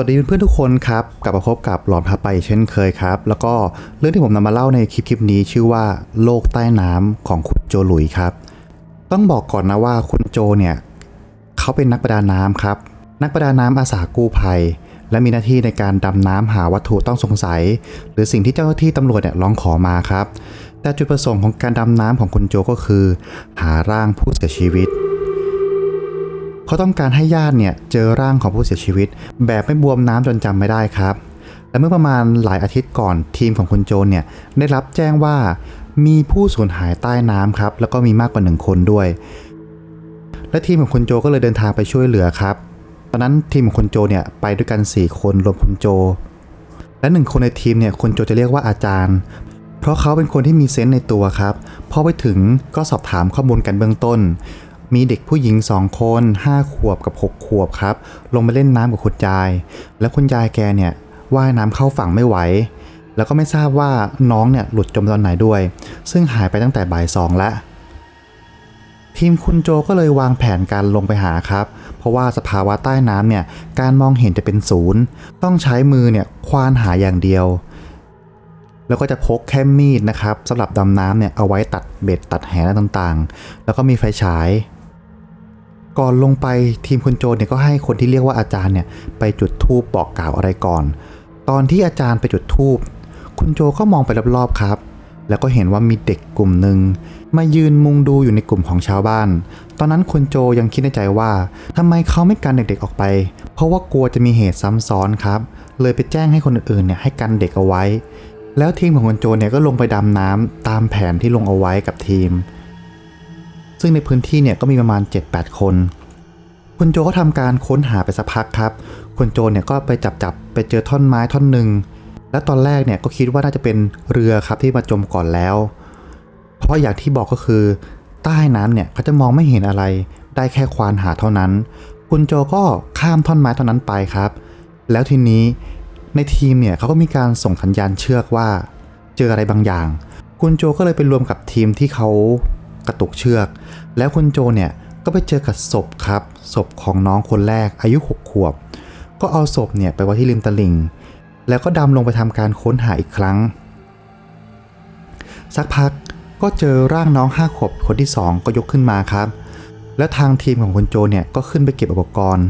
วัสดีเพื่อนๆทุกคนครับ กลับมาพบกับหลอนพาไปเช่นเคยครับ แล้วก็เรื่องที่ผมนำมาเล่าในคลิปคลิปนี้ชื่อว่าโลกใต้น้ำของคุณโจหลุยครับ ต้องบอกก่อนนะว่าคุณโจเนี่ยเขาเป็นนักประดาน้ำครับ นักประดาน้ำอาสากู้ภัย และมีหน้าที่ในการดำน้ำหาวัตถุต้องสงสัย หรือสิ่งที่เจ้าหน้าที่ตำรวจเนี่ยร้องขอมาครับ แต่จุดประสงค์ของการดำน้ำของคุณโจก็คือ หาร่างผู้เสียชีวิต เขาต้องการให้ญาติเนี่ยเจอร่างของผู้เสียชีวิต แบบไม่บวมน้ำจนจำไม่ได้ครับ และเมื่อประมาณหลายอาทิตย์ก่อนทีมของคุณโจนเนี่ยได้รับแจ้งว่ามีผู้สูญหายใต้น้ำครับแล้วก็มีมากกว่าหนึ่งคนด้วย และทีมของคุณโจก็เลยเดินทางไปช่วยเหลือครับ ตอนนั้นทีมของคุณโจเนี่ยไปด้วยกัน 4 คนรวมคุณโจ และหนึ่งคนในทีมเนี่ยคุณโจจะเรียกว่าอาจารย์ เพราะเขาเป็นคนที่มีเซนส์ในตัวครับพอไปถึงก็สอบถามข้อมูลกันเบื้องต้น มีเด็กผู้หญิง2คน5ขวบกับ6ขวบครับ ลงไปเล่นน้ำกับคุณยาย แล้วคุณยายแกเนี่ยว่ายน้ำเข้าฝั่งไม่ไหว แล้วก็ไม่ทราบว่าน้องเนี่ยหลุดจมตอนไหนด้วย ซึ่งหายไปตั้งแต่บ่ายสองแล้วทีมคุณโจก็เลยวางแผนการลงไปหาครับ เพราะว่าสภาวะใต้น้ำเนี่ยการมองเห็นจะเป็นศูนย์ ต้องใช้มือเนี่ยควานหาอย่างเดียว แล้วก็จะพกแค่มีดนะครับสำหรับดำน้ำเนี่ยเอาไว้ตัดเบ็ดตัดแหต่างๆ แล้วก็มีไฟฉาย ก่อนลงไปทีมคุณโจเนี่ยก็ให้คนที่เรียกว่าอาจารย์เนี่ยไปจุดธูปบอกกล่าวอะไรก่อน ตอนที่อาจารย์ไปจุดธูปคุณโจก็มองไปรอบๆครับ แล้วก็เห็นว่ามีเด็กกลุ่มหนึ่งมายืนมุงดูอยู่ในกลุ่มของชาวบ้าน ตอนนั้นคุณโจยังคิดในใจว่าทำไมเขาไม่กันเด็กๆออกไป เพราะว่ากลัวจะมีเหตุซ้ำซ้อนครับ เลยไปแจ้งให้คนอื่นๆเนี่ยให้กันเด็กเอาไว้ แล้วทีมของคุณโจเนี่ยก็ลงไปดำน้ำตามแผนที่ลงเอาไว้กับทีม ซึ่งในพื้นที่เนี่ยก็มีประมาณ 7-8 คน คุณโจก็ทำการค้นหาไปสักพักครับ คุณโจเนี่ยก็ไปจับจับไปเจอท่อนไม้ท่อนหนึ่ง และตอนแรกเนี่ยก็คิดว่าน่าจะเป็นเรือครับที่มาจมก่อนแล้ว เพราะอย่างที่บอกก็คือ ใต้น้ำเนี่ยเขาจะมองไม่เห็นอะไร ได้แค่ควานหาเท่านั้น คุณโจก็ข้ามท่อนไม้เท่านั้นไปครับ แล้วทีนี้ในทีมเนี่ยเขาก็มีการส่งสัญญาณเชือกว่า เจออะไรบางอย่าง คุณโจก็เลยไปรวมกับทีมที่เขา กระตุกเชือก แล้วคุณโจเนี่ยก็ไปเจอกับศพครับ ศพของน้องคนแรกอายุ 6 ขวบ ก็เอาศพเนี่ยไปไว้ที่ริมตลิ่ง แล้วก็ดำลงไปทำการค้นหาอีกครั้ง สักพักก็เจอร่างน้องห้าขวบคนที่ 2 ก็ยกขึ้นมาครับ และทางทีมของคุณโจเนี่ยก็ขึ้นไปเก็บอุปกรณ์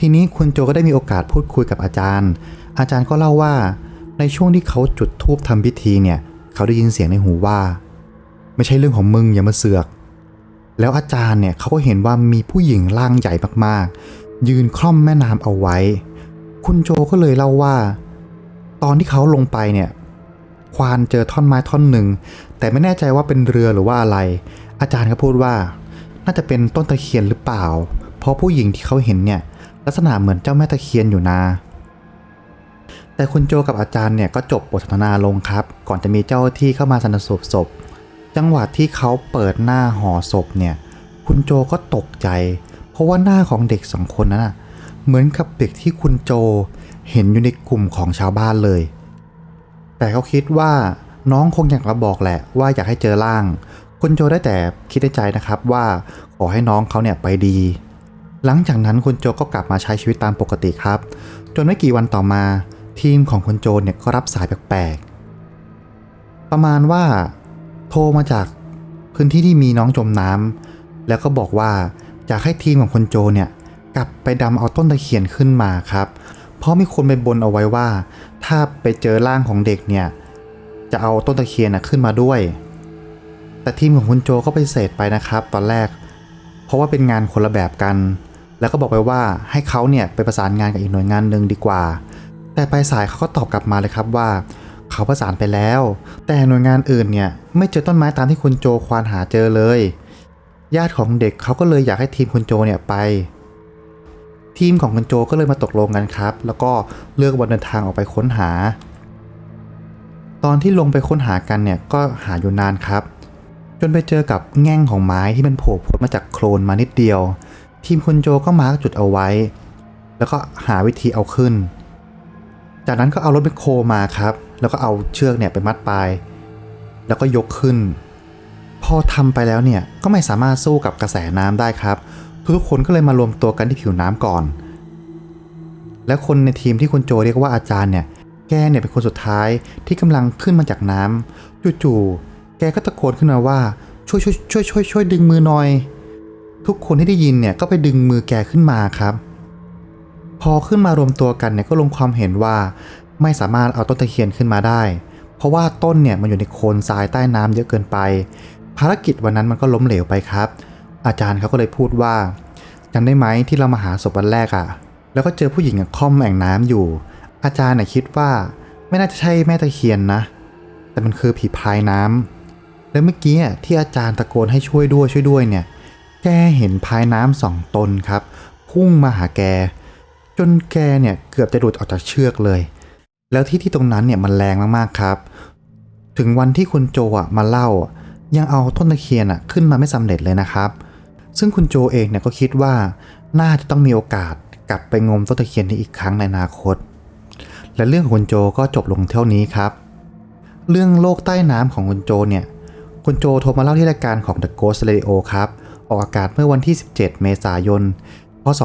ทีนี้คุณโจก็ได้มีโอกาสพูดคุยกับอาจารย์ อาจารย์ก็เล่าว่าในช่วงที่เขาจุดธูปทำพิธีเนี่ย เขาได้ยินเสียงในหูว่า ไม่ใช่เรื่องของมึงอย่ามาเสือก แล้วอาจารย์เนี่ยเขาก็เห็นว่ามีผู้หญิงร่างใหญ่มากๆ ยืนคล่อมแม่น้ำเอาไว้ คุณโจก็เลยเล่าว่า ตอนที่เขาลงไปเนี่ยควานเจอท่อนไม้ท่อนหนึ่ง แต่ไม่แน่ใจว่าเป็นเรือหรือว่าอะไร อาจารย์ก็พูดว่า น่าจะเป็นต้นตะเคียนหรือเปล่า เพราะผู้หญิงที่เขาเห็นเนี่ย ลักษณะเหมือนเจ้าแม่ตะเคียนอยู่นาแต่คุณโจกับอาจารย์เนี่ยก็จบบทสนทนาลงครับ ก่อนจะมีเจ้าที่เข้ามาสันสูบศพ จังหวะที่เขาเปิดหน้าห่อศพเนี่ย คุณโจก็ตกใจ เพราะว่าหน้าของเด็กสองคนนั้นน่ะเหมือนกับเด็กที่คุณโจเห็นอยู่ในกลุ่มของชาวบ้านเลย แต่เขาคิดว่าน้องคงอยากมาบอกแหละว่าอยากให้เจอร่าง คุณโจได้แต่คิดในใจนะครับว่าขอให้น้องเขาเนี่ยไปดี หลังจากนั้นคุณโจก็กลับมาใช้ชีวิตตามปกติครับ จนไม่กี่วันต่อมา ทีมของคุณโจเนี่ยก็รับสายแปลกๆประมาณว่า โทรมาจากพื้นที่ที่มีน้องจมน้ำแล้วก็บอกว่าอยากให้ทีมของคุณโจเนี่ยกลับไปดำเอาต้นตะเคียนขึ้นมาครับ เพราะมีคนไปบนเอาไว้ว่า ถ้าไปเจอร่างของเด็กเนี่ยจะเอาต้นตะเคียนนะขึ้นมาด้วย แต่ทีมของคุณโจก็ไปเสธไปนะครับ ตอนแรก เพราะว่าเป็นงานคนละแบบกัน แล้วก็บอกไปว่าให้เขาเนี่ยไปประสานงานกับอีกหน่วยงานหนึ่งดีกว่า แต่ปลายสายเขาก็ตอบกลับมาเลยครับว่า เขาประสานไปแล้ว แต่หน่วยงานอื่นเนี่ยไม่เจอต้นไม้ตามที่คุณโจควานหาเจอเลย ญาติของเด็กเขาก็เลยอยากให้ทีมคุณโจเนี่ยไป ทีมของคุณโจก็เลยมาตกลงกันครับ แล้วก็เลือกวันเดินทางออกไปค้นหา ตอนที่ลงไปค้นหากันเนี่ยก็หาอยู่นานครับ จนไปเจอกับแง่งของไม้ที่มันโผล่พ้นมาจากโคลนมานิดเดียว ทีมคุณโจก็มาร์กจุดเอาไว้ แล้วก็หาวิธีเอาขึ้น จากนั้นก็เอารถแมคโครมาครับ แล้วก็เอาเชือกเนี่ยไปมัดปลาย แล้วก็ยกขึ้น พอทำไปแล้วเนี่ยก็ไม่สามารถสู้กับกระแสน้ำได้ครับ ทุกๆคนก็เลยมารวมตัวกันที่ผิวน้ำก่อน และคนในทีมที่คุณโจเรียกว่าอาจารย์เนี่ย แกเนี่ยเป็นคนสุดท้ายที่กำลังขึ้นมาจากน้ำจู่ๆแกก็ตะโกนขึ้นมาว่าช่วยช่วยช่วยช่วยช่วยดึงมือหน่อย ทุกคนที่ได้ยินเนี่ยก็ไปดึงมือแกขึ้นมาครับ พอขึ้นมารวมตัวกันเนี่ยก็ลงความเห็นว่าไม่สามารถเอาต้นตะเคียนขึ้นมาได้ เพราะว่าต้นเนี่ยมันอยู่ในโคลนทรายใต้น้ำเยอะเกินไป ภารกิจวันนั้นมันก็ล้มเหลวไปครับ อาจารย์เขาก็เลยพูดว่าจำได้ไหมที่เรามาหาศพวันแรกอะ่ะ แล้วก็เจอผู้หญิงอะค่อมแอ่งน้ำอยู่ อาจารย์น่ะคิดว่าไม่น่าจะใช่แม่ตะเคียนนะ แต่มันคือผีพายน้ำแล้วเมื่อกี้ที่อาจารย์ตะโกนให้ช่วยด้วยช่วยด้วยเนี่ย แกเห็นพายน้ำสองตนครับ พุ่งมาหาแก จนแกเนี่ยเกือบจะหลุดออกจากเชือกเลย แล้วที่ที่ตรงนั้นเนี่ยมันแรงมากๆครับ ถึงวันที่คุณโจอะมาเล่า ยังเอาต้นตะเคียนอะขึ้นมาไม่สำเร็จเลยนะครับ ซึ่งคุณโจเองเนี่ยก็คิดว่าน่าจะต้องมีโอกาสกลับไปงมต้นตะเคียนนี้อีกครั้งในอนาคต และเรื่องของคุณโจก็จบลงเท่านี้ครับ เรื่องโลกใต้น้ำของคุณโจเนี่ยคุณโจโทรมาเล่าที่รายการของ The Ghost Radio ครับ ออกอากาศเมื่อวันที่ 17 เมษายน พศ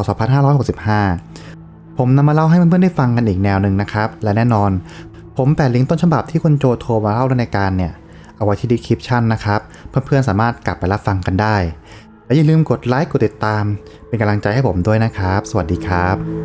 2565 ผมนำมาเล่าให้เพื่อนๆได้ฟังกันอีกแนวหนึ่งนะครับ และแน่นอน ผมแปะลิงก์ต้นฉบับที่คุณโจโทรมาเล่าในการเนี่ย เอาไว้ที่ดีคริปชันนะครับ เพื่อนๆสามารถกลับไปรับฟังกันได้ และอย่าลืมกดไลค์กดติดตาม เป็นกำลังใจให้ผมด้วยนะครับ สวัสดีครับ